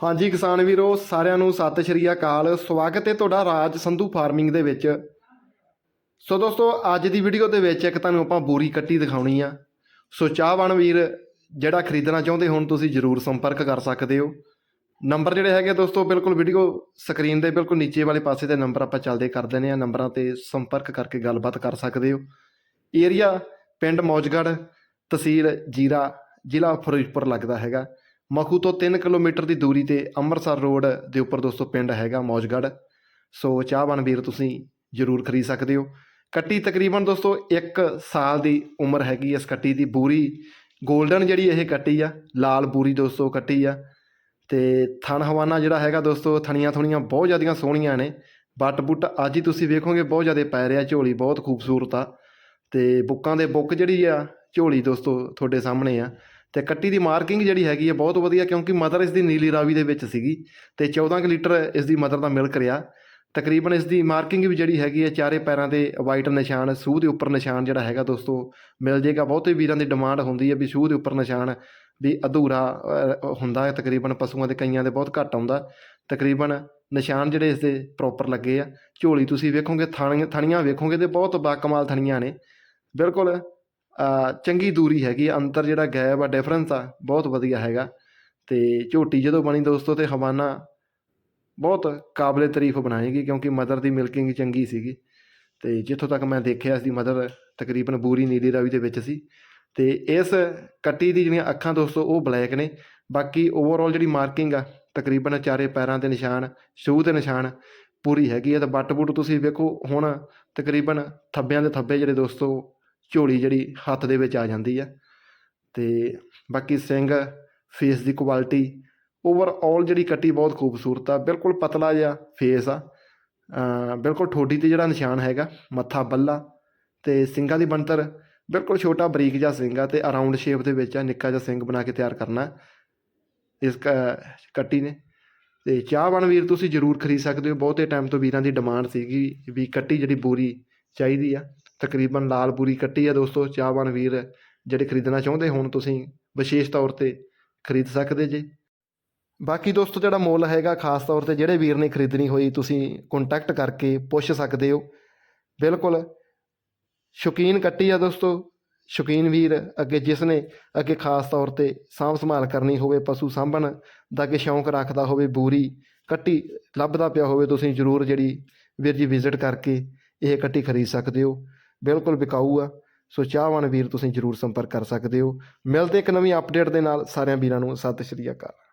ਹਾਂਜੀ ਕਿਸਾਨ ਵੀਰੋ, ਸਾਰਿਆਂ ਨੂੰ ਸਤਿ ਸ਼੍ਰੀ ਅਕਾਲ। ਸਵਾਗਤ ਹੈ ਤੁਹਾਡਾ ਰਾਜ ਸੰਧੂ ਫਾਰਮਿੰਗ ਦੇ ਵਿੱਚ। ਸੋ ਦੋਸਤੋ, ਅੱਜ ਦੀ ਵੀਡੀਓ ਦੇ ਵਿੱਚ ਇੱਕ ਤੁਹਾਨੂੰ ਆਪਾਂ ਬੋਰੀ ਕੱਟੀ ਦਿਖਾਉਣੀ ਆ। ਸੋ ਚਾਹਵਾਨ ਵੀਰ, ਜਿਹੜਾ ਖਰੀਦਣਾ ਚਾਹੁੰਦੇ ਹੋਣ ਤੁਸੀਂ ਜਰੂਰ ਸੰਪਰਕ ਕਰ ਸਕਦੇ ਹੋ। ਨੰਬਰ ਜਿਹੜੇ ਹੈਗੇ ਦੋਸਤੋ, ਬਿਲਕੁਲ ਵੀਡੀਓ ਸਕਰੀਨ ਦੇ ਬਿਲਕੁਲ ਨੀਚੇ ਵਾਲੇ ਪਾਸੇ ਤੇ ਨੰਬਰ ਆਪਾਂ ਚੱਲਦੇ ਕਰ ਦਿੰਦੇ ਆ। ਨੰਬਰਾਂ ਤੇ ਸੰਪਰਕ ਕਰਕੇ ਗੱਲਬਾਤ ਕਰ ਸਕਦੇ ਹੋ। ਏਰੀਆ, ਪਿੰਡ ਮੌਜਗੜ੍ਹ, ਤਹਿਸੀਲ ਜੀਰਾ, ਜ਼ਿਲ੍ਹਾ ਫਿਰੋਜ਼ਪੁਰ ਲੱਗਦਾ ਹੈਗਾ। ਮਖੂ ਤੋਂ 3 ਕਿਲੋਮੀਟਰ ਦੀ ਦੂਰੀ ਤੇ ਅੰਮ੍ਰਿਤਸਰ ਰੋਡ ਦੇ ਉੱਪਰ ਦੋਸਤੋ ਪਿੰਡ ਹੈਗਾ ਮੌਜਗੜ੍ਹ। ਸੋ ਚਾਹਵਾਨ ਵੀਰ, ਤੁਸੀਂ ਜ਼ਰੂਰ ਖਰੀਦ ਸਕਦੇ ਹੋ। ਕੱਟੀ ਤਕਰੀਬਨ ਦੋਸਤੋ 1 ਸਾਲ ਦੀ ਉਮਰ ਹੈਗੀ ਇਸ ਕੱਟੀ ਦੀ। ਬੂਰੀ 골ਡਨ ਜਿਹੜੀ ਇਹ ਕੱਟੀ ਆ, ਲਾਲ ਬੂਰੀ ਦੋਸਤੋ ਕੱਟੀ ਆ। ਤੇ ਥਣ ਹਵਾਨਾ ਜਿਹੜਾ ਹੈਗਾ ਦੋਸਤੋ, ਥਣੀਆਂ ਥੁਣੀਆਂ ਬਹੁਤ ਜ਼ਿਆਦੀਆਂ ਸੋਹਣੀਆਂ ਨੇ। ਬੱਟ ਬੁੱਟ ਅੱਜ ਹੀ ਤੁਸੀਂ ਵੇਖੋਗੇ ਬਹੁਤ ਜ਼ਿਆਦਾ ਪੈ ਰਿਹਾ ਝੋਲੀ, ਬਹੁਤ ਖੂਬਸੂਰਤ ਆ। ਤੇ ਬੁੱਕਾਂ ਦੇ ਬੁੱਕ ਜਿਹੜੀ ਆ, ਝੋਲੀ ਦੋਸਤੋ ਤੁਹਾਡੇ ਸਾਹਮਣੇ ਆ। ਤੇ ਕੱਟੀ ਦੀ ਮਾਰਕਿੰਗ ਜਿਹੜੀ ਹੈਗੀ ਹੈ ਬਹੁਤ ਵਧੀਆ, ਕਿਉਂਕਿ ਮਦਰ ਇਸ ਦੀ ਨੀਲੀ ਰਾਵੀ ਦੇ ਵਿੱਚ ਸੀਗੀ ਤੇ 14 ਕੁ ਲੀਟਰ ਇਸ ਦੀ ਮਦਰ ਦਾ ਮਿਲਕ ਰਿਹਾ। ਤਕਰੀਬਨ ਇਸ ਦੀ ਮਾਰਕਿੰਗ ਵੀ ਜਿਹੜੀ ਹੈਗੀ ਹੈ ਚਾਰੇ ਪੈਰਾਂ ਦੇ ਵਾਈਟ ਨਿਸ਼ਾਨ, ਸੂਹ ਦੇ ਉੱਪਰ ਨਿਸ਼ਾਨ ਜਿਹੜਾ ਹੈਗਾ ਦੋਸਤੋ, ਮਿਲ ਜੇਗਾ। ਬਹੁਤੇ ਵੀਰਾਂ ਦੀ ਡਿਮਾਂਡ ਹੁੰਦੀ ਹੈ ਵੀ ਸੂਹ ਦੇ ਉੱਪਰ ਨਿਸ਼ਾਨ ਵੀ ਅਧੂਰਾ ਹੁੰਦਾ ਹੈ। ਤਕਰੀਬਨ ਪਸ਼ੂਆਂ ਦੇ ਕਈਆਂ ਦੇ ਬਹੁਤ ਘੱਟ ਆਉਂਦਾ। ਤਕਰੀਬਨ ਨਿਸ਼ਾਨ ਜਿਹੜੇ ਇਸ ਦੇ ਪ੍ਰੋਪਰ ਲੱਗੇ ਆ। ਝੋਲੀ ਤੁਸੀਂ ਵੇਖੋਗੇ, ਥਾਣੀਆਂ, ਥਣੀਆਂ ਵੇਖੋਗੇ ਤੇ ਬਹੁਤ ਬਾਕਮਾਲ ਥਣੀਆਂ ਨੇ। ਬਿਲਕੁਲ ਚੰਗੀ ਦੂਰੀ ਹੈਗੀ ਆ, ਅੰਤਰ ਜਿਹੜਾ ਗੈਪ ਆ ਡਿਫਰੈਂਸ ਆ, ਬਹੁਤ ਵਧੀਆ ਹੈਗਾ। ਤੇ ਝੋਟੀ ਜਦੋਂ ਬਣੀ ਦੋਸਤੋ ਤੇ ਹਵਾਨਾ ਬਹੁਤ ਕਾਬਲੇ ਤਾਰੀਫ ਬਣਾਏਗੀ, ਕਿਉਂਕਿ ਮਦਰ ਦੀ ਮਿਲਕਿੰਗ ਚੰਗੀ ਸੀਗੀ। ਤੇ ਜਿੱਥੋਂ ਤੱਕ ਮੈਂ ਦੇਖਿਆ ਸੀ ਮਦਰ ਤਕਰੀਬਨ ਬੂਰੀ ਨੀਲੀ ਰਾਵੀ ਦੇ ਵਿੱਚ ਸੀ। ਤੇ ਇਸ ਕੱਟੀ ਦੀ ਜਿਹੜੀਆਂ ਅੱਖਾਂ ਦੋਸਤੋ, ਉਹ ਬਲੈਕ ਨੇ। ਬਾਕੀ ਓਵਰਆਲ ਜਿਹੜੀ ਮਾਰਕਿੰਗ ਆ, ਤਕਰੀਬਨ ਚਾਰੇ ਪੈਰਾਂ ਦੇ ਨਿਸ਼ਾਨ ਸ਼ੂ ਦੇ ਨਿਸ਼ਾਨ ਪੂਰੀ ਹੈਗੀ ਆ। ਤੇ ਬੱਟ ਬੁੱਟ ਤੁਸੀਂ ਵੇਖੋ, ਹੁਣ ਤਕਰੀਬਨ ਥੱਬਿਆਂ ਦੇ ਥੱਬੇ ਜਿਹੜੇ ਦੋਸਤੋ ਝੋਲੀ ਜਿਹੜੀ ਹੱਥ ਦੇ ਵਿੱਚ ਆ ਜਾਂਦੀ ਆ। ਤੇ ਬਾਕੀ ਸਿੰਘ ਫੇਸ ਦੀ ਕੁਆਲਿਟੀ ਓਵਰਆਲ ਜਿਹੜੀ ਕੱਟੀ ਬਹੁਤ ਖੂਬਸੂਰਤ ਆ। ਬਿਲਕੁਲ ਪਤਲਾ ਜਿਹਾ ਫੇਸ ਆ। ਬਿਲਕੁਲ ਠੋਡੀ ਤੇ ਜਿਹੜਾ ਨਿਸ਼ਾਨ ਹੈਗਾ, ਮੱਥਾ ਬੱਲਾ ਤੇ ਸਿੰਘਾਂ ਦੀ ਬਣਤਰ ਬਿਲਕੁਲ ਛੋਟਾ ਬਰੀਕ ਜਿਹਾ ਸਿੰਘ ਆ ਤੇ ਅਰਾਊਂਡ ਸ਼ੇਪ ਦੇ ਵਿੱਚ ਆ, ਨਿੱਕਾ ਜਿਹਾ ਸਿੰਘ ਬਣਾ ਕੇ ਤਿਆਰ ਕਰਨਾ ਇਸ ਕ- ਕੱਟੀ ਨੇ। ਤੇ ਚਾਹਵਾਨ ਵੀਰ ਤੁਸੀਂ ਜ਼ਰੂਰ ਖਰੀਦ ਸਕਦੇ ਹੋ। ਬਹੁਤੇ ਟਾਈਮ ਤੋਂ ਵੀਰਾਂ ਦੀ ਡਿਮਾਂਡ ਸੀਗੀ ਵੀ ਕੱਟੀ ਜਿਹੜੀ ਬੂਰੀ ਚਾਹੀਦੀ ਆ। ਤਕਰੀਬਨ ਲਾਲ ਪੂਰੀ ਕੱਟੀ ਆ ਦੋਸਤੋ, ਚਾਹਵਾਨ ਵੀਰ ਜਿਹੜੇ ਖਰੀਦਣਾ ਚਾਹੁੰਦੇ ਹੋਣ ਤੁਸੀਂ ਵਿਸ਼ੇਸ਼ ਤੌਰ ਤੇ ਖਰੀਦ ਸਕਦੇ ਜੇ। ਬਾਕੀ ਦੋਸਤੋ, ਜਿਹੜਾ ਮੁੱਲ ਹੈਗਾ, ਖਾਸ ਤੌਰ ਤੇ ਜਿਹੜੇ ਵੀਰ ਨੇ ਖਰੀਦਣੀ ਹੋਈ, ਤੁਸੀਂ ਕੰਟੈਕਟ ਕਰਕੇ ਪੁੱਛ ਸਕਦੇ ਹੋ। ਬਿਲਕੁਲ ਸ਼ੌਕੀਨ ਕੱਟੀ ਆ ਦੋਸਤੋ, ਸ਼ੌਕੀਨ ਵੀਰ ਅੱਗੇ ਜਿਸ ਨੇ ਅੱਗੇ ਖਾਸ ਤੌਰ ਤੇ ਸਾਂਭ ਸੰਭਾਲ ਕਰਨੀ ਹੋਵੇ, ਪਸ਼ੂ ਸਾਂਭਣ ਦਾ ਅੱਗੇ ਸ਼ੌਂਕ ਰੱਖਦਾ ਹੋਵੇ, ਬੂਰੀ ਕੱਟੀ ਲੱਭਦਾ ਪਿਆ ਹੋਵੇ, ਤੁਸੀਂ ਜ਼ਰੂਰ ਜਿਹੜੀ ਵੀਰ ਜੀ ਵਿਜ਼ਿਟ ਕਰਕੇ ਇਹ ਕੱਟੀ ਖਰੀਦ ਸਕਦੇ ਹੋ। ਬਿਲਕੁਲ ਵਿਕਾਊ ਆ। ਸੋ ਚਾਹਵਾਨ ਵੀਰ, ਤੁਸੀਂ ਜਰੂਰ ਸੰਪਰਕ ਕਰ ਸਕਦੇ ਹੋ। ਮਿਲਦੇ ਇੱਕ ਨਵੀਂ ਅਪਡੇਟ ਦੇ ਨਾਲ। ਸਾਰਿਆਂ ਵੀਰਾਂ ਨੂੰ ਸਤਿ ਸ਼੍ਰੀ ਅਕਾਲ।